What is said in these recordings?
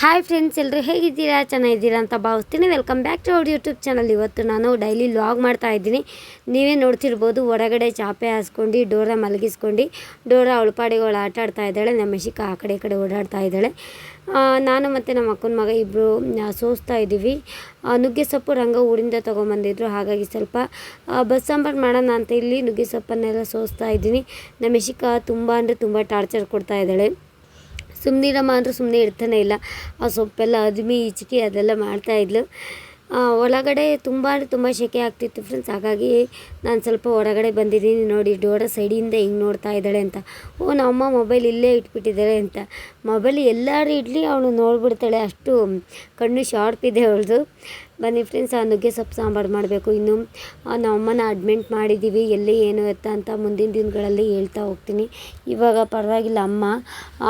Hi friends ಎಲ್ಲರೂ ಹೇಗಿದ್ದೀರಾ? ಚೆನ್ನಾಗಿದ್ದೀರಾ ಅಂತ ಭಾವಿಸ್ತೀನಿ. Welcome back to our YouTube channel ಇವತ್ತು ನಾನು ಡೈಲಿ ಲಾಗ್ ಮಾಡ್ತಾ ಇದ್ದೀನಿ. ನೀವೇ ನೋಡ್ತಿರ್ಬೋದು, ಹೊರಗಡೆ ಚಾಪೆ ಹಾಸ್ಕೊಂಡು, ಡೋರ ಮಲಗಿಸ್ಕೊಂಡು, ಡೋರ ಅವಳಪಾಡಿಗಳು ಆಟ ಆಡ್ತಾ ಇದ್ದಾಳೆ. ನಮ್ಮ ಶಿಕ್ಕ ಆ ಕಡೆ ಕಡೆ ಓಡಾಡ್ತಾ ಇದ್ದಾಳೆ. ನಾನು ಮತ್ತು ನಮ್ಮ ಅಕ್ಕನ ಮಗ ಇಬ್ಬರು ಸೋಸ್ತಾ ಇದ್ದೀವಿ. ನುಗ್ಗೆ ಸೊಪ್ಪು ರಂಗ ಊರಿಂದ ತೊಗೊಂಬಂದಿದ್ರು. ಹಾಗಾಗಿ ಸ್ವಲ್ಪ ಬಸ್ಸಾಂಬಾರು ಸಾಂಬಾರು ಮಾಡೋಣ ಅಂತ ಇಲ್ಲಿ ನುಗ್ಗೆ ಸೊಪ್ಪನ್ನೆಲ್ಲ ಸೋಸ್ತಾ ಇದ್ದೀನಿ. ನಮ್ಮ ಶಿಕ್ಕ ತುಂಬ ಅಂದರೆ ತುಂಬ ಟಾರ್ಚರ್ ಕೊಡ್ತಾ ಇದ್ದಾಳೆ. ಸುಮ್ಮನಿರಮ್ಮ ಅಂದರೂ ಸುಮ್ಮನೆ ಇರ್ತಾನೆ ಇಲ್ಲ. ಆ ಸೊಪ್ಪೆಲ್ಲ ಅದ್ಮಿ ಇಚ್ಕಿ ಅದೆಲ್ಲ ಮಾಡ್ತಾಯಿದ್ಲು ಒಳಗಡೆ ತುಂಬ ತುಂಬ ಸೆಕೆ ಆಗ್ತಿತ್ತು ಫ್ರೆಂಡ್ಸ್ ಹಾಗಾಗಿ ನಾನು ಸ್ವಲ್ಪ ಹೊರಗಡೆ ಬಂದಿದ್ದೀನಿ ನೋಡಿ ಡೋರ ಸೈಡಿಂದ ಹಿಂಗೆ ನೋಡ್ತಾ ಇದ್ದಾಳೆ ಅಂತ. ಓ, ನಮ್ಮಮ್ಮ ಮೊಬೈಲ್ ಇಲ್ಲೇ ಇಟ್ಬಿಟ್ಟಿದ್ದಾಳೆ ಅಂತ. ಮೊಬೈಲ್ ಎಲ್ಲರೂ ಇಡ್ಲಿ, ಅವಳು ನೋಡ್ಬಿಡ್ತಾಳೆ. ಅಷ್ಟು ಕಣ್ಣು ಶಾರ್ಪ್ ಇದೆ ಅವಳದು. ಬನ್ನಿ ಫ್ರೆಂಡ್ಸ್ ಆ ನುಗ್ಗೆ ಸೊಪ್ಪು ಸಾಂಬಾರು ಮಾಡಬೇಕು ಇನ್ನು. ನಮ್ಮಮ್ಮನ ಅಡ್ಮಿಂಟ್ ಮಾಡಿದ್ದೀವಿ ಎಲ್ಲಿ ಏನು ಎತ್ತ ಅಂತ ಮುಂದಿನ ದಿನಗಳಲ್ಲಿ ಹೇಳ್ತಾ ಹೋಗ್ತೀನಿ. ಇವಾಗ ಪರವಾಗಿಲ್ಲ, ಅಮ್ಮ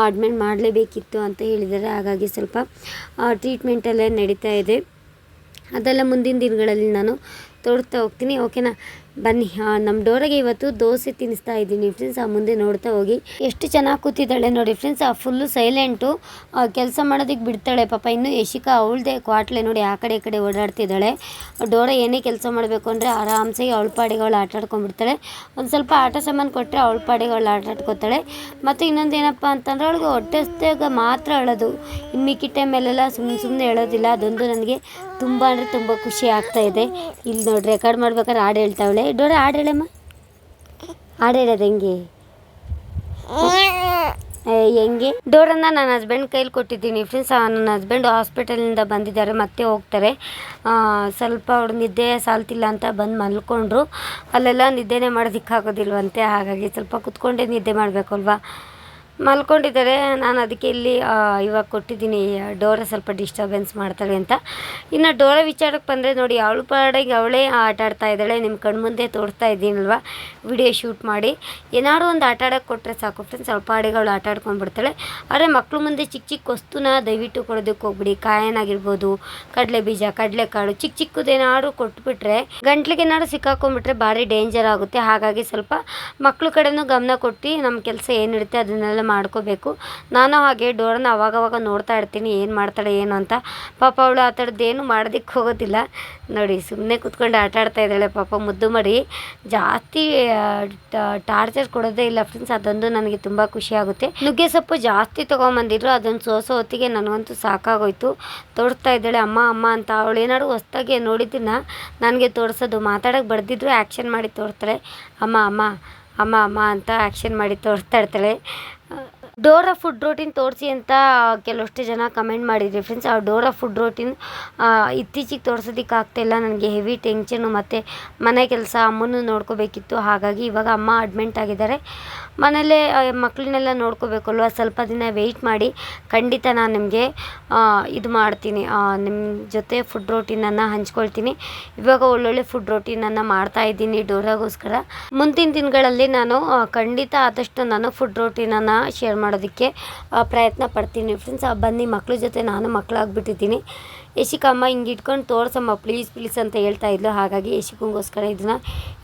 ಅಡ್ಮಿಂಟ್ ಮಾಡಲೇಬೇಕಿತ್ತು ಅಂತ ಹೇಳಿದ್ದಾರೆ. ಹಾಗಾಗಿ ಸ್ವಲ್ಪ ಟ್ರೀಟ್ಮೆಂಟಲ್ಲೇ ನಡೀತಾ ಇದೆ. ಅದೆಲ್ಲ ಮುಂದಿನ ದಿನಗಳಲ್ಲಿ ನಾನು ತೋರ್ತಾ ಹೋಗ್ತೀನಿ ಓಕೆನಾ ಬನ್ನಿ ನಮ್ಮ ಡೋರಿಗೆ ಇವತ್ತು ದೋಸೆ ತಿನ್ನಿಸ್ತಾ ಇದ್ದೀನಿ ಫ್ರೆಂಡ್ಸ್ ಆ, ಮುಂದೆ ನೋಡ್ತಾ ಹೋಗಿ. ಎಷ್ಟು ಚೆನ್ನಾಗಿ ಕೂತಿದ್ದಾಳೆ ನೋಡಿ ಫ್ರೆಂಡ್ಸ್ ಆ ಫುಲ್ಲು ಸೈಲೆಂಟು ಕೆಲಸ ಮಾಡೋದಕ್ಕೆ ಬಿಡ್ತಾಳೆ ಪಾಪ. ಇನ್ನು ಯಶಿಕಾ ಅವಳದೆ ಕ್ವಾಟ್ಲೆ ನೋಡಿ ಆ ಕಡೆ ಈ ಕಡೆ ಓಡಾಡ್ತಿದ್ದಾಳೆ. ಡೋರ ಏನೇ ಕೆಲಸ ಮಾಡಬೇಕು ಅಂದರೆ ಆರಾಮ್ಸಾಗಿ ಅವಳ ಪಾಡಿಗಳು ಆಟ ಆಡ್ಕೊಂಡ್ಬಿಡ್ತಾಳೆ ಒಂದು ಸ್ವಲ್ಪ ಆಟ ಸಾಮಾನು ಕೊಟ್ಟರೆ ಅವಳ ಪಾಡಿಗಳು ಆಟ ಆಡ್ಕೊತಾಳೆ ಮತ್ತು ಇನ್ನೊಂದು ಏನಪ್ಪ ಅಂತಂದ್ರೆ ಅವಳಿಗೆ ಹೊಟ್ಟೆ ಹಸ್ದಾಗ ಮಾತ್ರ ಅಳೋದು. ಇನ್ನು ಮಿಕ್ಕಿ ಟೈಮಲ್ಲೆಲ್ಲ ಸುಮ್ಮನೆ ಸುಮ್ಮನೆ ಹೇಳೋದಿಲ್ಲ ಅದೊಂದು ನನಗೆ ತುಂಬ ಅಂದರೆ ತುಂಬ ಖುಷಿ ಆಗ್ತಾ ಇದೆ. ಇಲ್ಲಿ ನೋಡಿ ರೆಕಾರ್ಡ್ ಮಾಡ್ಬೇಕಾದ್ರೆ ಹಾಡು ಹೇಳ್ತಾವಳೆ. ಡೋರ ಹಾಡು ಹೇಳಮ್ಮ ಹಾಡು ಹೆಂಗೆ ಹೆಂಗೆ? ಡೋರನ್ನ ನನ್ನ ಹಸ್ಬೆಂಡ್ ಕೈಲಿ ಕೊಟ್ಟಿದ್ದೀನಿ. ಫ್ರೆಂಡ್ಸ್ ನನ್ನ ಹಸ್ಬೆಂಡ್ ಹಾಸ್ಪಿಟಲಿಂದ ಬಂದಿದ್ದಾರೆ, ಮತ್ತೆ ಹೋಗ್ತಾರೆ. ಸ್ವಲ್ಪ ಅವ್ರು ನಿದ್ದೆ ಸಾಲ್ತಿಲ್ಲ ಅಂತ ಬಂದು ಮಲ್ಕೊಂಡ್ರು. ಅಲ್ಲೆಲ್ಲ ನಿದ್ದೆನೇ ಮಾಡೋದಕ್ಕಾಗೋದಿಲ್ವಂತೆ. ಹಾಗಾಗಿ ಸ್ವಲ್ಪ ಕುತ್ಕೊಂಡೇ ನಿದ್ದೆ ಮಾಡಬೇಕು ಅಲ್ವಾ ಮಲ್ಕೊಂಡಿದ್ದಾರೆ. ನಾನು ಅದಕ್ಕೆ ಇಲ್ಲಿ ಇವಾಗ ಕೊಟ್ಟಿದ್ದೀನಿ ಡೋರ ಸ್ವಲ್ಪ ಡಿಸ್ಟರ್ಬೆನ್ಸ್ ಮಾಡ್ತಾಳೆ ಅಂತ. ಇನ್ನು ಡೋರ ವಿಚಾರಕ್ಕೆ ಬಂದರೆ ನೋಡಿ, ಅವಳ ಪಾಡಿಗೆ ಅವಳೇ ಆಟ ಆಡ್ತಾ ಇದ್ದಾಳೆ. ನಿಮ್ಮ ಕಣ್ಮುಂದೆ ತೋರಿಸ್ತಾ ಇದ್ದೀನಲ್ವ? ವಿಡಿಯೋ ಶೂಟ್ ಮಾಡಿ. ಏನಾದ್ರು ಒಂದು ಆಟ ಆಡೋಕೆ ಕೊಟ್ಟರೆ ಸಾಕು ಫ್ರೆಂಡ್ಸ್ ಸ್ವಲ್ಪ ಪಾಡಿಗೆ ಅವಳು ಆಟ ಆಡ್ಕೊಂಡ್ಬಿಡ್ತಾಳೆ ಆದರೆ ಮಕ್ಕಳು ಮುಂದೆ ಚಿಕ್ಕ ಚಿಕ್ಕ ವಸ್ತುನ ದಯವಿಟ್ಟು ಕೊಡೋದಕ್ಕೆ ಹೋಗ್ಬಿಡಿ. ಕಾಯನಾಗಿರ್ಬೋದು ಕಡಲೆ ಬೀಜ ಕಡಲೆಕಾಳು ಚಿಕ್ಕ ಚಿಕ್ಕದೇನಾದ್ರು ಕೊಟ್ಬಿಟ್ರೆ, ಗಂಟ್ಲಿಗೆ ಏನಾದ್ರು ಸಿಕ್ಕಾಕೊಂಡ್ಬಿಟ್ರೆ ಭಾರಿ ಡೇಂಜರ್ ಆಗುತ್ತೆ. ಹಾಗಾಗಿ ಸ್ವಲ್ಪ ಮಕ್ಕಳು ಕಡೆನೂ ಗಮನ ಕೊಟ್ಟು, ನಮ್ಮ ಕೆಲಸ ಏನಿರುತ್ತೆ ಅದನ್ನೆಲ್ಲ ಮಾಡ್ಕೋಬೇಕು. ನಾನು ಹಾಗೆ ಡೋರನ್ನ ಅವಾಗವಾಗ ನೋಡ್ತಾ ಇರ್ತೀನಿ, ಏನು ಮಾಡ್ತಾಳೆ, ಏನು ಅಂತ. ಪಾಪ ಅವಳು ಆ ಥರದ್ದೇನು ಮಾಡೋದಕ್ಕೆ ಹೋಗೋದಿಲ್ಲ. ನೋಡಿ ಸುಮ್ಮನೆ ಕುತ್ಕೊಂಡು ಆಟ ಆಡ್ತಾ ಇದ್ದಾಳೆ ಪಾಪ, ಮುದ್ದು ಮಾಡಿ ಜಾಸ್ತಿ ಟಾರ್ಚರ್ ಕೊಡೋದೇ ಇಲ್ಲ ಫ್ರೆಂಡ್ಸ್ ಅದೊಂದು ನನಗೆ ತುಂಬ ಖುಷಿ ಆಗುತ್ತೆ. ನುಗ್ಗೆ ಸೊಪ್ಪು ಜಾಸ್ತಿ ತೊಗೊಂಬಂದಿದ್ರು ಅದನ್ನು ಸೋಸೋ ಹೊತ್ತಿಗೆ ನನಗಂತೂ ಸಾಕಾಗೋಯ್ತು. ತೋರಿಸ್ತಾ ಇದ್ದಾಳೆ, ಅಮ್ಮ ಅಮ್ಮ ಅಂತ. ಅವಳು ಏನಾದ್ರು ಹೊಸ್ದಾಗಿ ನೋಡಿದ್ದನ್ನ ನನಗೆ ತೋರಿಸೋದು. ಮಾತಾಡೋಕೆ ಬರ್ದಿದ್ರು ಆ್ಯಕ್ಷನ್ ಮಾಡಿ ತೋರಿಸ್ತಾಳೆ ಅಮ್ಮ ಅಮ್ಮ ಅಮ್ಮ ಅಮ್ಮ ಅಂತ ಆ್ಯಕ್ಷನ್ ಮಾಡಿ ತೋರಿಸ್ತಾ ಇರ್ತಾಳೆ. ಡೋರಾ ಫುಡ್ ರೋಟಿನ್ ತೋರಿಸಿ ಅಂತ ಕೆಲವಷ್ಟು ಜನ ಕಮೆಂಟ್ ಮಾಡಿದ್ರಿ. ಫ್ರೆಂಡ್ಸ್ ಆ ಡೋರಾ ಫುಡ್ ರೋಟಿನ್ ಇತ್ತೀಚಿಗೆ ತೋರ್ಸೋದಕ್ಕೆ ಆಗ್ತಾಯಿಲ್ಲ ನನಗೆ ಹೆವಿ ಟೆನ್ಷನು ಮತ್ತು ಮನೆ ಕೆಲಸ ಅಮ್ಮನೂ ನೋಡ್ಕೋಬೇಕಿತ್ತು. ಹಾಗಾಗಿ ಇವಾಗ ಅಮ್ಮ ಅಡ್ಮೆಂಟ್ ಆಗಿದ್ದಾರೆ. ಮನೇಲೇ ಮಕ್ಕಳನ್ನೆಲ್ಲ ನೋಡ್ಕೋಬೇಕಲ್ವ? ಸ್ವಲ್ಪ ದಿನ ವೆಯ್ಟ್ ಮಾಡಿ ಖಂಡಿತ ನಾನು ನಿಮಗೆ ಇದು ಮಾಡ್ತೀನಿ. ನಿಮ್ಮ ಜೊತೆ ಫುಡ್ ರೋಟೀನನ್ನು ಹಂಚ್ಕೊಳ್ತೀನಿ. ಇವಾಗ ಒಳ್ಳೊಳ್ಳೆ ಫುಡ್ ರೋಟೀನನ್ನು ಮಾಡ್ತಾ ಇದ್ದೀನಿ ಡೋರಾಗೋಸ್ಕರ. ಮುಂದಿನ ದಿನಗಳಲ್ಲಿ ನಾನು ಖಂಡಿತ ಆದಷ್ಟು ನಾನು ಫುಡ್ ರೋಟೀನನ್ನು ಶೇರ್ ಮಾಡೋದಕ್ಕೆ ಪ್ರಯತ್ನ ಪಡ್ತೀನಿ ಫ್ರೆಂಡ್ಸ್ ಬನ್ನಿ, ಮಕ್ಳ ಜೊತೆ ನಾನು ಮಕ್ಕಳಾಗ್ಬಿಟ್ಟಿದ್ದೀನಿ ಯಶಿಕಮ್ಮ ಹಿಂಗೆ ಇಟ್ಕೊಂಡು ತೋರಿಸಮ್ಮ ಪ್ಲೀಸ್ ಪ್ಲೀಸ್ ಅಂತ ಹೇಳ್ತಾ ಇದ್ಲು. ಹಾಗಾಗಿ ಯಶಿಕಂಗೋಸ್ಕರ ಇದನ್ನು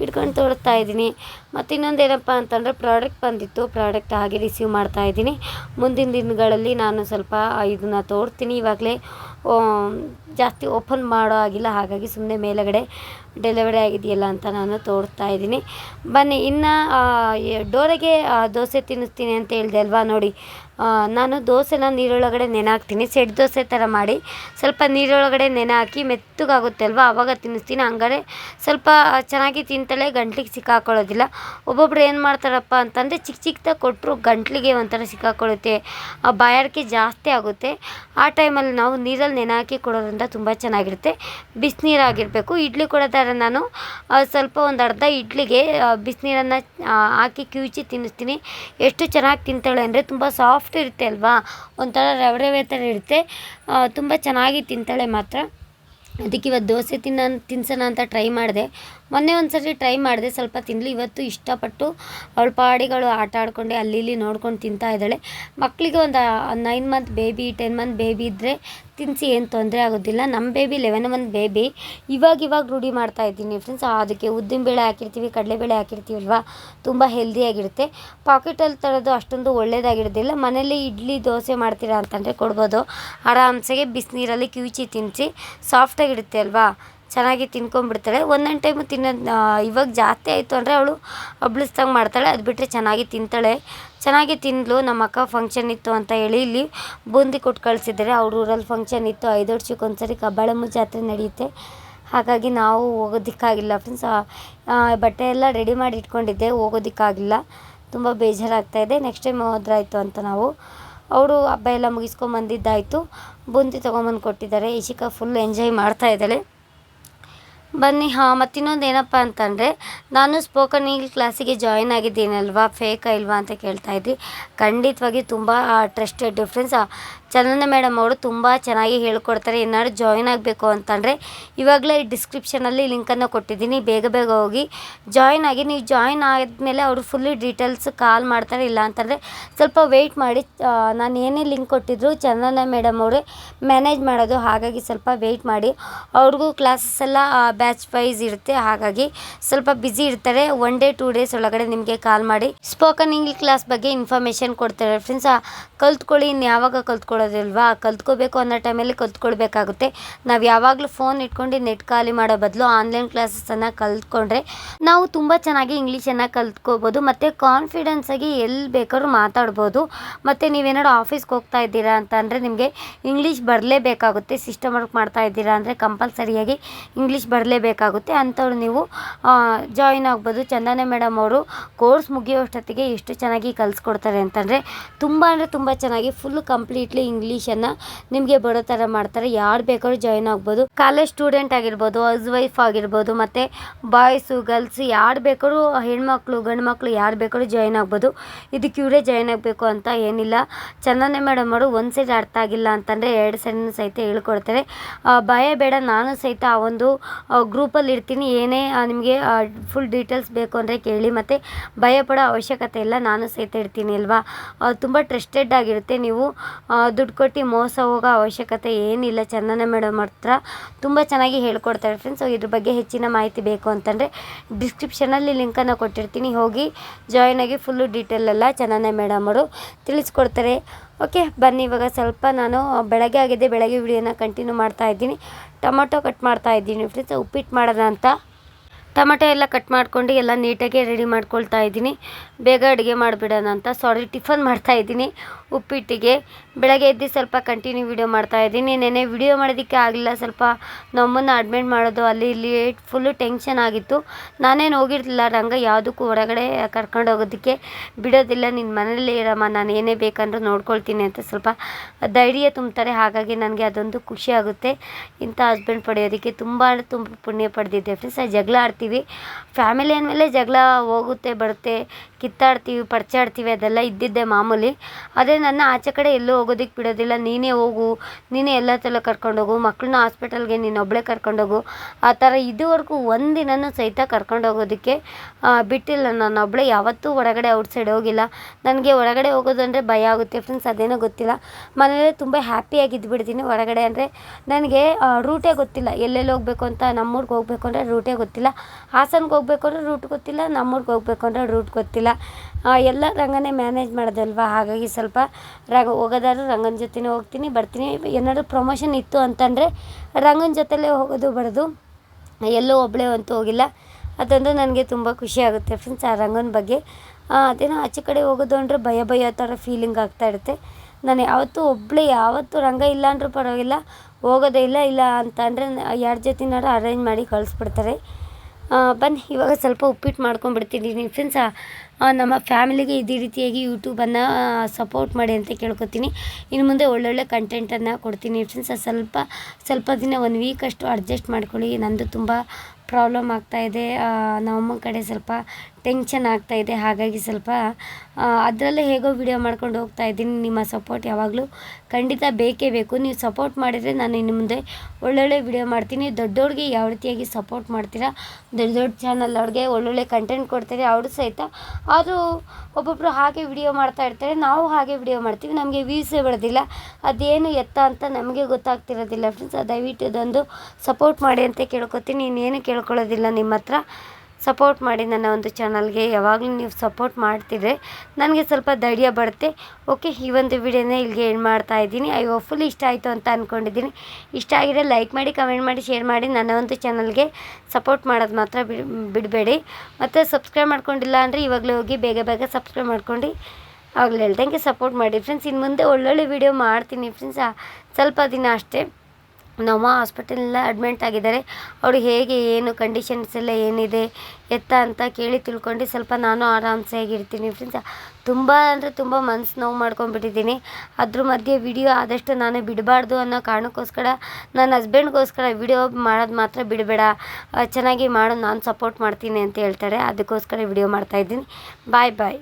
ಇಟ್ಕೊಂಡು ತೋರಿಸ್ತಾ ಇದ್ದೀನಿ. ಮತ್ತು ಇನ್ನೊಂದು ಏನಪ್ಪ ಅಂತಂದರೆ ಪ್ರಾಡಕ್ಟ್ ಬಂದಿತ್ತು. ಪ್ರಾಡಕ್ಟ್ ಹಾಗೆ ರಿಸೀವ್ ಮಾಡ್ತಾ ಇದ್ದೀನಿ. ಮುಂದಿನ ದಿನಗಳಲ್ಲಿ ನಾನು ಸ್ವಲ್ಪ ಇದನ್ನು ತೋರಿಸ್ತೀನಿ. ಇವಾಗಲೇ ಜಾಸ್ತಿ ಓಪನ್ ಮಾಡೋ ಆಗಿಲ್ಲ ಹಾಗಾಗಿ ಸುಮ್ಮನೆ ಮೇಲುಗಡೆ ಡೆಲಿವರಿ ಆಗಿದೆಯಲ್ಲ ಅಂತ ನಾನು ತೋರಿಸ್ತಾ ಇದ್ದೀನಿ. ಬನ್ನಿ, ಇನ್ನು ಡೋರೆಗೆ ದೋಸೆ ತಿನ್ನಿಸ್ತೀನಿ ಅಂತ ಹೇಳಿದೆ ಅಲ್ವಾ ನೋಡಿ. ನಾನು ದೋಸೆನ ನೀರೊಳಗಡೆ ನೆನೆ ಹಾಕ್ತೀನಿ ಸೆಟ್ ದೋಸೆ ಥರ ಮಾಡಿ ಸ್ವಲ್ಪ ನೀರೊಳಗಡೆ ನೆನೆ ಹಾಕಿ ಮೆತ್ತಗಾಗುತ್ತೆ ಅಲ್ವಾ? ಆವಾಗ ತಿನ್ನಿಸ್ತೀನಿ. ಹಂಗಾರೆ ಸ್ವಲ್ಪ ಚೆನ್ನಾಗಿ ತಿಂತಲೇ ಗಂಟ್ಲಿಗೆ ಸಿಕ್ಕಾಕೊಳ್ಳೋದಿಲ್ಲ. ಒಬ್ಬೊಬ್ರು ಏನು ಮಾಡ್ತಾರಪ್ಪ ಅಂತಂದರೆ ಚಿಕ್ಕ ಚಿಕ್ಕದಾಗಿ ಕೊಟ್ಟರು ಗಂಟ್ಲಿಗೆ ಒಂಥರ ಸಿಕ್ಕಾಕೊಳ್ಳುತ್ತೆ. ಆ, ಬಾಯಾರಿಕೆ ಜಾಸ್ತಿ ಆಗುತ್ತೆ. ಆ ಟೈಮಲ್ಲಿ ನಾವು ನೀರಲ್ಲಿ ನೆನೆ ಹಾಕಿ ಕೊಡೋದ್ರಿಂದ ತುಂಬ ಚೆನ್ನಾಗಿರುತ್ತೆ. ಬಿಸಿನೀರಾಗಿರಬೇಕು. ಇಡ್ಲಿ ನಾನು. ಸ್ವಲ್ಪ ಒಂದು ಅರ್ಧ ಇಡ್ಲಿಗೆ ಬಿಸಿನೀರನ್ನು ಹಾಕಿ ಕಿವುಚಿ ತಿನ್ನಿಸ್ತೀನಿ. ಎಷ್ಟು ಚೆನ್ನಾಗಿ ತಿಂತಾಳೆ ಅಂದರೆ ತುಂಬ ಸಾಫ್ಟ್ ಇರುತ್ತೆ ಅಲ್ವಾ? ಒಂಥರ ರವೆ ರವೆ ಥರ ಇರುತ್ತೆ. ತುಂಬ ಚೆನ್ನಾಗಿ ತಿಂತಾಳೆ ಮಾತ್ರ. ಅದಕ್ಕೆ ಇವತ್ತು ದೋಸೆ ತಿನ್ನ, ತಿನ್ಸೋಣ ಅಂತ ಟ್ರೈ ಮಾಡಿದೆ. ಮೊನ್ನೆ ಒಂದು ಸರಿ ಟ್ರೈ ಮಾಡಿದೆ, ಸ್ವಲ್ಪ ತಿನ್ನಲಿ ಇವತ್ತು ಇಷ್ಟಪಟ್ಟು ಅವಳ ಪಾಡಿಗಳು ಆಟ ಆಡ್ಕೊಂಡೆ, ಅಲ್ಲಿ ಇಲ್ಲಿ ನೋಡ್ಕೊಂಡು ತಿಂತಾ ಇದ್ದಾಳೆ. ಮಕ್ಕಳಿಗೆ ಒಂದು nine month baby ten month baby ಇದ್ದರೆ ತಿನ್ನಿಸಿ ಏನು ತೊಂದರೆ ಆಗೋದಿಲ್ಲ. ನಮ್ಮ ಬೇಬಿ ಲೆವೆನ್ ಮಂತ್ ಬೇಬಿ ಇವಾಗ ಇವಾಗ ರೂಢಿ ಮಾಡ್ತಾ ಇದ್ದೀನಿ ಫ್ರೆಂಡ್ಸ್ ಅದಕ್ಕೆ ಉದ್ದಿನಬೇಳೆ ಹಾಕಿರ್ತೀವಿ ಕಡಲೆಬೇಳೆ ಹಾಕಿರ್ತೀವಲ್ವಾ? ತುಂಬ ಹೆಲ್ದಿಯಾಗಿರುತ್ತೆ ಪಾಕೆಟಲ್ಲಿ ತರೋದು ಅಷ್ಟೊಂದು ಒಳ್ಳೆಯದಾಗಿರೋದಿಲ್ಲ ಮನೇಲಿ ಇಡ್ಲಿ, ದೋಸೆ ಮಾಡ್ತೀರಾ ಅಂತಂದರೆ ಕೊಡ್ಬೋದು. ಆರಾಮ್ಸೆಗೆ ಬಿಸಿನೀರಲ್ಲಿ ಕಿವುಚಿ ತಿನ್ನಿಸಿ ಸಾಫ್ಟಾಗಿರುತ್ತೆ ಅಲ್ವಾ? ಚೆನ್ನಾಗಿ ತಿನ್ಕೊಂಡ್ಬಿಡ್ತಾಳೆ. ಒಂದೊಂದು ಟೈಮು ತಿನ್ನೋದು ಇವಾಗ ಜಾಸ್ತಿ ಆಯಿತು ಅಂದರೆ ಅವಳು ಅಬ್ಳಿಸ್ದಂಗೆ ಮಾಡ್ತಾಳೆ. ಅದು ಬಿಟ್ಟರೆ ಚೆನ್ನಾಗಿ ತಿಂತಾಳೆ. ಚೆನ್ನಾಗಿ ತಿಂದಳು ನಮ್ಮ ಅಕ್ಕ ಫಂಕ್ಷನ್ ಇತ್ತು ಅಂತ ಹೇಳಿ ಇಲ್ಲಿ ಬೂಂದಿ ಕೊಟ್ಟು ಕಳಿಸಿದ್ದಾರೆ. ಅವ್ರ ಊರಲ್ಲಿ ಫಂಕ್ಷನ್ ಇತ್ತು. ಐದು ವರ್ಷಕ್ಕೆ ಒಂದ್ಸರಿ ಕಬ್ಬಾಳಮ್ಮ ಜಾತ್ರೆ ನಡೆಯುತ್ತೆ ಹಾಗಾಗಿ ನಾವು ಹೋಗೋದಕ್ಕಾಗಿಲ್ಲ ಫ್ರೆಂಡ್ಸ್ ಬಟ್ಟೆ ಎಲ್ಲ ರೆಡಿ ಮಾಡಿ ಇಟ್ಕೊಂಡಿದ್ದೆ, ಹೋಗೋದಕ್ಕಾಗಿಲ್ಲ. ತುಂಬ ಬೇಜಾರಾಗ್ತಾಯಿದೆ ನೆಕ್ಸ್ಟ್ ಟೈಮ್ ಹೋದ್ರಾಯ್ತು ಅಂತ ನಾವು. ಅವರು ಹಬ್ಬ ಎಲ್ಲ ಮುಗಿಸ್ಕೊಂಡು ಬಂದಿದ್ದಾಯಿತು ಬೂಂದಿ ತೊಗೊಂಬಂದು ಕೊಟ್ಟಿದ್ದಾರೆ. ಇಶಿಕಾ ಫುಲ್ ಎಂಜಾಯ್ ಮಾಡ್ತಾ ಇದ್ದಾಳೆ. ಬನ್ನಿ, ಹಾಂ, ಮತ್ತಿನ್ನೊಂದು ಏನಪ್ಪ ಅಂತಂದರೆ, ನಾನು ಸ್ಪೋಕನ್ ಇಂಗ್ಲೀಷ್ ಕ್ಲಾಸಿಗೆ ಜಾಯಿನ್ ಆಗಿದ್ದೀನಲ್ವಾ ಫೇಕಾ ಇಲ್ವಾ ಅಂತ ಕೇಳ್ತಾ ಇದ್ರಿ. ಖಂಡಿತವಾಗಿ ತುಂಬ ಟ್ರಸ್ಟೆಡ್ ಡಿಫ್ರೆನ್ಸ್ ಚಂದನ ಮೇಡಮ್ ಅವರು ತುಂಬ ಚೆನ್ನಾಗಿ ಹೇಳ್ಕೊಡ್ತಾರೆ. ಏನಾದ್ರು ಜಾಯಿನ್ ಆಗಬೇಕು ಅಂತಂದರೆ, ಇವಾಗಲೇ ಡಿಸ್ಕ್ರಿಪ್ಷನಲ್ಲಿ ಲಿಂಕನ್ನು ಕೊಟ್ಟಿದ್ದೀನಿ. ಬೇಗ ಬೇಗ ಹೋಗಿ ಜಾಯಿನ್ ಆಗಿ, ನೀವು ಜಾಯಿನ್ ಆದಮೇಲೆ ಅವರು ಫುಲ್ಲಿ ಡೀಟೇಲ್ಸ್ ಕಾಲ್ ಮಾಡ್ತಾರೆ, ಇಲ್ಲ ಅಂತಂದರೆ ಸ್ವಲ್ಪ ವೆಯ್ಟ್ ಮಾಡಿ. ನಾನು ಏನೇ ಲಿಂಕ್ ಕೊಟ್ಟಿದ್ರು ಚಂದನ ಮೇಡಮ್ ಅವರೇ ಮ್ಯಾನೇಜ್ ಮಾಡೋದು, ಹಾಗಾಗಿ ಸ್ವಲ್ಪ ವೆಯ್ಟ್ ಮಾಡಿ. ಅವ್ರಿಗೂ ಕ್ಲಾಸಸ್ ಎಲ್ಲ ಬ್ಯಾಚ್ ವೈಸ್ ಇರುತ್ತೆ. ಹಾಗಾಗಿ ಸ್ವಲ್ಪ ಬ್ಯುಸಿ ಇರ್ತಾರೆ. ಒನ್ ಡೇ ಟೂ ಡೇಸ್ ಒಳಗಡೆ ನಿಮಗೆ ಕಾಲ್ ಮಾಡಿ. ಸ್ಪೋಕನ್ ಇಂಗ್ಲೀಷ್ ಕ್ಲಾಸ್ ಬಗ್ಗೆ ಇನ್ಫಾರ್ಮೇಷನ್ ಕೊಡ್ತಾರೆ. ಫ್ರೆಂಡ್ಸ್ ಕಲ್ತ್ಕೊಳ್ಳಿ. ಇನ್ನು ಯಾವಾಗ ಕಲ್ತ್ಕೊಳ್ಳೋದಿಲ್ವಾ? ಕಲ್ತ್ಕೋಬೇಕು ಅನ್ನೋ ಟೈಮಲ್ಲಿ ಕಲ್ತ್ಕೊಳ್ಬೇಕಾಗುತ್ತೆ. ನಾವು ಯಾವಾಗಲೂ ಫೋನ್ ಇಟ್ಕೊಂಡು ನೆಟ್ ಖಾಲಿ ಮಾಡೋ ಬದಲು ಆನ್ಲೈನ್ ಕ್ಲಾಸಸ್ಸನ್ನು ಕಲ್ತ್ಕೊಂಡ್ರೆ ನಾವು ತುಂಬ ಚೆನ್ನಾಗಿ ಇಂಗ್ಲೀಷನ್ನು ಕಲ್ತ್ಕೋಬೋದು. ಮತ್ತು ಕಾನ್ಫಿಡೆನ್ಸಾಗಿ ಎಲ್ಲಿ ಬೇಕಾದ್ರೂ ಮಾತಾಡ್ಬೋದು. ಮತ್ತು ನೀವೇನಾದ್ರು ಆಫೀಸ್ಗೆ ಹೋಗ್ತಾ ಇದ್ದೀರಾ ಅಂತ ಅಂದರೆ ನಿಮಗೆ ಇಂಗ್ಲೀಷ್ ಬರಲೇಬೇಕಾಗುತ್ತೆ. ಸಿಸ್ಟಮ್ ವರ್ಕ್ ಮಾಡ್ತಾ ಇದ್ದೀರಾ ಅಂದರೆ ಕಂಪಲ್ಸರಿಯಾಗಿ ಇಂಗ್ಲೀಷ್ ಬರಲೇಬೇಕಾಗುತ್ತೆ ಅಂಥವ್ರು ನೀವು ಜಾಯಿನ್ ಆಗ್ಬೋದು. ಚಂದನ ಮೇಡಮ್ ಅವರು ಕೋರ್ಸ್ ಮುಗಿಯೋಷ್ಟೊತ್ತಿಗೆ ಎಷ್ಟು ಚೆನ್ನಾಗಿ ಕಲಿಸ್ಕೊಡ್ತಾರೆ ಅಂತಂದರೆ ತುಂಬ ಅಂದರೆ ತುಂಬ ಚೆನ್ನಾಗಿ ಫುಲ್ ಕಂಪ್ಲೀಟ್ಲಿ ಇಂಗ್ಲೀಷನ್ನು ನಿಮಗೆ ಬರೋ ಥರ ಮಾಡ್ತಾರೆ. ಯಾರು ಬೇಕಾದ್ರೂ ಜಾಯಿನ್ ಆಗ್ಬೋದು. ಕಾಲೇಜ್ ಸ್ಟೂಡೆಂಟ್ ಆಗಿರ್ಬೋದು ಹೌಸ್ ವೈಫ್ ಆಗಿರ್ಬೋದು, ಮತ್ತು ಬಾಯ್ಸು ಗರ್ಲ್ಸ್ ಯಾರು ಬೇಕಾದ್ರೂ ಹೆಣ್ಮಕ್ಳು ಗಂಡು ಮಕ್ಕಳು ಯಾರು ಬೇಕಾದ್ರೂ ಜಾಯಿನ್ ಆಗ್ಬೋದು. ಇದಕ್ಕೆ ಇವರೇ ಜಾಯಿನ್ ಆಗಬೇಕು ಅಂತ ಏನಿಲ್ಲ. ಚಂದನೆ ಮೇಡಮ್ ಅವರು ಒಂದು ಸೈಡ್ ಅರ್ಥ ಆಗಿಲ್ಲ ಅಂತಂದರೆ ಎರಡು ಸೈಡ್ನೂ ಸಹಿತ ಹೇಳ್ಕೊಡ್ತಾರೆ. ಭಯ ಬೇಡ. ನಾನು ಸಹಿತ ಆ ಒಂದು ಗ್ರೂಪಲ್ಲಿ ಇರ್ತೀನಿ, ಏನೇ ನಿಮಗೆ ಫುಲ್ ಡೀಟೇಲ್ಸ್ ಬೇಕು ಅಂದರೆ ಕೇಳಿ, ಮತ್ತು ಭಯ ಪಡೋ ಅವಶ್ಯಕತೆ ಇಲ್ಲ, ನಾನು ಸಹಿತ ಇರ್ತೀನಿ, ಅಲ್ವಾ? ತುಂಬ ಟ್ರಸ್ಟೆಡ್ ಆಗಿರುತ್ತೆ ನೀವು. ದುಡ್ಡು ಕೊಟ್ಟು ಮೋಸ ಹೋಗೋ ಅವಶ್ಯಕತೆ ಏನಿಲ್ಲ, ಚಂದನ ಮೇಡಮ್ ಹತ್ರ. ತುಂಬ ಚೆನ್ನಾಗಿ ಹೇಳ್ಕೊಡ್ತಾರೆ ಫ್ರೆಂಡ್ಸ್ ಸೊ ಇದ್ರ ಬಗ್ಗೆ ಹೆಚ್ಚಿನ ಮಾಹಿತಿ ಬೇಕು ಅಂತಂದರೆ ಡಿಸ್ಕ್ರಿಪ್ಷನಲ್ಲಿ ಲಿಂಕನ್ನು ಕೊಟ್ಟಿರ್ತೀನಿ. ಹೋಗಿ ಜಾಯ್ನ್ ಆಗಿ ಫುಲ್ಲು ಡೀಟೇಲ್ ಎಲ್ಲ ಚಂದನ ಮೇಡಮ್ ಅವರು ತಿಳಿಸ್ಕೊಡ್ತಾರೆ. ಓಕೆ ಬನ್ನಿ, ಇವಾಗ ಸ್ವಲ್ಪ ನಾನು ಬೆಳಗ್ಗೆ ಆಗಿದೆ, ಬೆಳಗ್ಗೆ ವಿಡಿಯೋನ ಕಂಟಿನ್ಯೂ ಮಾಡ್ತಾ ಇದ್ದೀನಿ. ಟೊಮೊಟೊ ಕಟ್ ಮಾಡ್ತಾ ಇದ್ದೀನಿ ಫ್ರೆಂಡ್ಸ್ ಉಪ್ಪಿಟ್ಟು ಮಾಡೋಣ ಅಂತ. ಟೊಮೆಟೊ ಎಲ್ಲ ಕಟ್ ಮಾಡ್ಕೊಂಡು ಎಲ್ಲ ನೀಟಾಗಿ ರೆಡಿ ಮಾಡ್ಕೊಳ್ತಾ ಇದ್ದೀನಿ. ಬೇಗ ಅಡುಗೆ ಮಾಡಿಬಿಡೋಣ ಅಂತ. ಸಾರಿ ಟಿಫನ್ ಮಾಡ್ತಾ ಇದ್ದೀನಿ. ಉಪ್ಪಿಟ್ಟಿಗೆ. ಬೆಳಗ್ಗೆ ಎದ್ದು ಸ್ವಲ್ಪ ಕಂಟಿನ್ಯೂ ವಿಡಿಯೋ ಮಾಡ್ತಾ ಇದ್ದೀನಿ. ನೆನೆ ವಿಡಿಯೋ ಮಾಡೋದಕ್ಕೆ ಆಗಲಿಲ್ಲ. ಸ್ವಲ್ಪ ನಮ್ಮನ್ನು ಅಡ್ಮಿಟ್ ಮಾಡೋದು, ಅಲ್ಲಿ ಇಲ್ಲಿ ಫುಲ್ಲು ಟೆನ್ಷನ್ ಆಗಿತ್ತು. ನಾನೇನು ಹೋಗಿರ್ಲಿಲ್ಲ. ರಂಗ ಯಾವುದಕ್ಕೂ ಹೊರಗಡೆ ಕರ್ಕೊಂಡು ಹೋಗೋದಕ್ಕೆ ಬಿಡೋದಿಲ್ಲ. ನಿನ್ನ ಮನೆಯಲ್ಲೇ ಇರಮ್ಮ. ನಾನು ಏನೇ ಬೇಕಂದ್ರೂ ನೋಡ್ಕೊಳ್ತೀನಿ ಅಂತ ಸ್ವಲ್ಪ ಧೈರ್ಯ ತುಂಬ್ತಾರೆ. ಹಾಗಾಗಿ ನನಗೆ ಅದೊಂದು ಖುಷಿ ಆಗುತ್ತೆ. ಇಂಥ ಹಸ್ಬೆಂಡ್ ಪಡೆಯೋದಕ್ಕೆ ತುಂಬ ತುಂಬ ಪುಣ್ಯ ಪಡೆದಿದ್ದೆ. ಫ್ರೆಂಡ್ಸ್ ಜಗಳ ಆಡ್ತೀವಿ ಫ್ಯಾಮಿಲಿ ಅಂದಮೇಲೆ ಜಗಳ ಹೋಗುತ್ತೆ, ಬರುತ್ತೆ, ಕಿತ್ತಾಡ್ತೀವಿ, ಪರ್ಚಾಡ್ತೀವಿ, ಅದೆಲ್ಲ ಇದ್ದಿದ್ದೆ ಮಾಮೂಲಿ. ಆದರೆ ನನ್ನ ಆಚೆ ಕಡೆ ಎಲ್ಲೂ ಹೋಗೋದಕ್ಕೆ ಬಿಡೋದಿಲ್ಲ. ನೀನೇ ಹೋಗು, ನೀನೇ ಎಲ್ಲ ತಲ ಕರ್ಕೊಂಡೋಗು ಮಕ್ಕಳನ್ನ ಹಾಸ್ಪಿಟಲ್ಗೆ ನೀನು ಒಬ್ಬಳೇ ಕರ್ಕೊಂಡೋಗು ಆ ಥರ ಇದುವರೆಗೂ ಒಂದಿನನೂ ಸಹಿತ ಕರ್ಕೊಂಡು ಹೋಗೋದಕ್ಕೆ ಬಿಟ್ಟಿಲ್ಲ ನಾನು. ಒಬ್ಬಳೇ ಯಾವತ್ತೂ ಹೊರಗಡೆ ಔಟ್ಸೈಡ್ ಹೋಗಿಲ್ಲ. ನನಗೆ ಹೊರಗಡೆ ಹೋಗೋದು ಅಂದರೆ ಭಯ ಆಗುತ್ತೆ ಫ್ರೆಂಡ್ಸ್ ಅದೇನೋ ಗೊತ್ತಿಲ್ಲ. ಮನೆಯಲ್ಲೇ ತುಂಬ ಹ್ಯಾಪಿಯಾಗಿ ಇದ್ಬಿಡ್ತೀನಿ ಹೊರಗಡೆ ಅಂದರೆ. ನನಗೆ ರೂಟೇ ಗೊತ್ತಿಲ್ಲ. ಎಲ್ಲೆಲ್ಲಿ ಹೋಗಬೇಕು ಅಂತ, ನಮ್ಮೂರಿಗೆ ಹೋಗಬೇಕು ಅಂದರೆ ರೂಟೇ ಗೊತ್ತಿಲ್ಲ. ಹಾಸನ್ಗೆ ಹೋಗ್ಬೇಕು ಅಂದರೆ ರೂಟ್ ಗೊತ್ತಿಲ್ಲ, ನಮ್ಮೂರ್ಗೆ ಹೋಗ್ಬೇಕು ಅಂದರೆ ರೂಟ್ ಗೊತ್ತಿಲ್ಲ. ಎಲ್ಲ ರಂಗನೇ ಮ್ಯಾನೇಜ್ ಮಾಡೋದಲ್ವ? ಹಾಗಾಗಿ ಸ್ವಲ್ಪ ರಂಗ, ಹೋಗೋದಾದ್ರೆ ರಂಗನ ಜೊತೆನೇ ಹೋಗ್ತೀನಿ, ಬರ್ತೀನಿ. ಏನಾದರೂ ಪ್ರಮೋಷನ್ ಇತ್ತು ಅಂತಂದರೆ ರಂಗನ ಜೊತೆಲೇ ಹೋಗೋದು, ಬರೋದು. ಎಲ್ಲೋ ಒಬ್ಬಳೇ ಅಂತೂ ಹೋಗಿಲ್ಲ. ಅದೊಂದು ನನಗೆ ತುಂಬ ಖುಷಿ ಆಗುತ್ತೆ ಫ್ರೆಂಡ್ಸ್ ಆ ರಂಗನ ಬಗ್ಗೆ. ಅದೇನೋ ಆಚೆ ಕಡೆ ಹೋಗೋದು ಅಂದರೆ ಭಯ ಭಯ ಥರ ಫೀಲಿಂಗ್ ಆಗ್ತಾ ಇರುತ್ತೆ. ನಾನು ಯಾವತ್ತೂ ಒಬ್ಬಳೇ ಯಾವತ್ತೂ ರಂಗ ಇಲ್ಲ ಅಂದರೂ ಪರವಾಗಿಲ್ಲ, ಹೋಗೋದೇ ಇಲ್ಲ ಇಲ್ಲ ಅಂತ ಅಂದರೆ ಯಾರ ಜೊತೆನಾರು ಅರೇಂಜ್ ಮಾಡಿ ಕಳಿಸ್ಬಿಡ್ತಾರೆ. ಬನ್ನಿ, ಇವಾಗ ಸ್ವಲ್ಪ ಉಪ್ಪಿಟ್ಟು ಮಾಡ್ಕೊಂಡ್ಬಿಡ್ತೀನಿ ಫ್ರೆಂಡ್ಸ್ ನಮ್ಮ ಫ್ಯಾಮಿಲಿಗೆ ಇದೇ ರೀತಿಯಾಗಿ ಯೂಟ್ಯೂಬನ್ನು ಸಪೋರ್ಟ್ ಮಾಡಿ ಅಂತ ಕೇಳ್ಕೊತೀನಿ. ಇನ್ನು ಮುಂದೆ ಒಳ್ಳೊಳ್ಳೆ ಕಂಟೆಂಟನ್ನು ಕೊಡ್ತೀನಿ. ಫ್ರೆಂಡ್ಸ್ ಸ್ವಲ್ಪ ಸ್ವಲ್ಪ ದಿನ ಒಂದು ವೀಕ್ ಅಷ್ಟು ಅಡ್ಜಸ್ಟ್ ಮಾಡ್ಕೊಳ್ಳಿ. ನಂದು ತುಂಬ ಪ್ರಾಬ್ಲಮ್ ಆಗ್ತಾಯಿದೆ ನಮ್ಮಮ್ಮ ಕಡೆ ಸ್ವಲ್ಪ ಟೆನ್ಷನ್ ಆಗ್ತಾ ಇದೆ. ಹಾಗಾಗಿ ಸ್ವಲ್ಪ ಅದರಲ್ಲೇ ಹೇಗೋ ವಿಡಿಯೋ ಮಾಡ್ಕೊಂಡು ಹೋಗ್ತಾ ಇದ್ದೀನಿ. ನಿಮ್ಮ ಸಪೋರ್ಟ್ ಯಾವಾಗಲೂ ಖಂಡಿತ ಬೇಕೇ ಬೇಕು. ನೀವು ಸಪೋರ್ಟ್ ಮಾಡಿದರೆ ನಾನು ಇನ್ನು ಮುಂದೆ ಒಳ್ಳೊಳ್ಳೆ ವಿಡಿಯೋ ಮಾಡ್ತೀನಿ. ದೊಡ್ಡವ್ರಿಗೆ ಯಾವ ರೀತಿಯಾಗಿ ಸಪೋರ್ಟ್ ಮಾಡ್ತೀರಾ? ದೊಡ್ಡ ದೊಡ್ಡ ಚಾನಲ್ ಅವ್ರಿಗೆ ಒಳ್ಳೊಳ್ಳೆ ಕಂಟೆಂಟ್ ಕೊಡ್ತಾರೆ. ಅವರು ಸಹಿತ ಆದರೂ ಒಬ್ಬೊಬ್ಬರು ಹಾಗೆ ವಿಡಿಯೋ ಮಾಡ್ತಾ ಇರ್ತಾರೆ. ನಾವು ಹಾಗೆ ವಿಡಿಯೋ ಮಾಡ್ತೀವಿ. ನಮಗೆ ವ್ಯೂಸೇ ಬರೋದಿಲ್ಲ. ಅದೇನು ಎತ್ತ ಅಂತ ನಮಗೆ ಗೊತ್ತಾಗ್ತಿರೋದಿಲ್ಲ. ಫ್ರೆಂಡ್ಸ್ ದಯವಿಟ್ಟು ಇದೊಂದು ಸಪೋರ್ಟ್ ಮಾಡಿ ಅಂತ ಕೇಳ್ಕೊತೀನಿ. ಇನ್ನೇನು ಕೇಳ್ಕೊಳ್ಳೋದಿಲ್ಲ ನಿಮ್ಮ ಹತ್ರ. ಸಪೋರ್ಟ್ ಮಾಡಿ ನನ್ನ ಒಂದು ಚಾನಲ್ಗೆ. ಯಾವಾಗಲೂ ನೀವು ಸಪೋರ್ಟ್ ಮಾಡ್ತಿದ್ರೆ ನನಗೆ ಸ್ವಲ್ಪ ಧೈರ್ಯ ಬರುತ್ತೆ. ಓಕೆ, ಈ ಒಂದು ವಿಡಿಯೋನ ಇಲ್ಲಿಗೆ ಏನು ಮಾಡ್ತಾ ಇದ್ದೀನಿ. ಐ ಫುಲ್ ಇಷ್ಟ ಆಯಿತು ಅಂತ ಅಂದ್ಕೊಂಡಿದ್ದೀನಿ ಇಷ್ಟ ಆಗಿದೆ ಲೈಕ್ ಮಾಡಿ, ಕಮೆಂಟ್ ಮಾಡಿ, ಶೇರ್ ಮಾಡಿ. ನನ್ನ ಒಂದು ಚಾನಲ್ಗೆ ಸಪೋರ್ಟ್ ಮಾಡೋದು ಮಾತ್ರ ಬಿಡ್, ಬಿಡಬೇಡಿ. ಮತ್ತು ಸಬ್ಸ್ಕ್ರೈಬ್ ಮಾಡ್ಕೊಂಡಿಲ್ಲ ಅಂದರೆ ಇವಾಗಲೇ ಹೋಗಿ ಬೇಗ ಬೇಗ ಸಬ್ಸ್ಕ್ರೈಬ್ ಮಾಡ್ಕೊಂಡು ಆಗಲೇ ಹೇಳ್ದಂಗೆ ಸಪೋರ್ಟ್ ಮಾಡಿ. ಫ್ರೆಂಡ್ಸ್ ಇನ್ನು ಮುಂದೆ ಒಳ್ಳೊಳ್ಳೆ ವಿಡಿಯೋ ಮಾಡ್ತೀನಿ. ಫ್ರೆಂಡ್ಸ್ ಸ್ವಲ್ಪ ದಿನ ಅಷ್ಟೇ. ನಮ್ಮ ಹಾಸ್ಪಿಟಲ್ನ ಅಡ್ಮಿಂಟ್ ಆಗಿದ್ದಾರೆ. ಅವರು ಹೇಗೆ, ಏನು ಕಂಡೀಷನ್ಸ್ ಎಲ್ಲ ಏನಿದೆ, ಎತ್ತ ಅಂತ ಕೇಳಿ ತಿಳ್ಕೊಂಡು ಸ್ವಲ್ಪ ನಾನು ಆರಾಮ್ಸೆ ಆಗಿರ್ತೀನಿ ಫ್ರೆಂಡ್ಸ್. ತುಂಬ ಅಂದರೆ ತುಂಬ ಮನ್ಸು ನೋವು ಮಾಡ್ಕೊಂಡ್ಬಿಟ್ಟಿದ್ದೀನಿ. ಅದ್ರ ಮಧ್ಯೆ ವಿಡಿಯೋ ಆದಷ್ಟು ನಾನು ಬಿಡಬಾರ್ದು ಅನ್ನೋ ಕಾರಣಕ್ಕೋಸ್ಕರ, ನನ್ನ ಹಸ್ಬೆಂಡ್ಗೋಸ್ಕರ ವಿಡಿಯೋ ಮಾಡೋದು ಮಾತ್ರ ಬಿಡಬೇಡ. ಚೆನ್ನಾಗಿ ಮಾಡು, ನಾನು ಸಪೋರ್ಟ್ ಮಾಡ್ತೀನಿ ಅಂತ ಹೇಳ್ತಾರೆ. ಅದಕ್ಕೋಸ್ಕರ ವಿಡಿಯೋ ಮಾಡ್ತಾಯಿದ್ದೀನಿ ಬಾಯ್ ಬಾಯ್.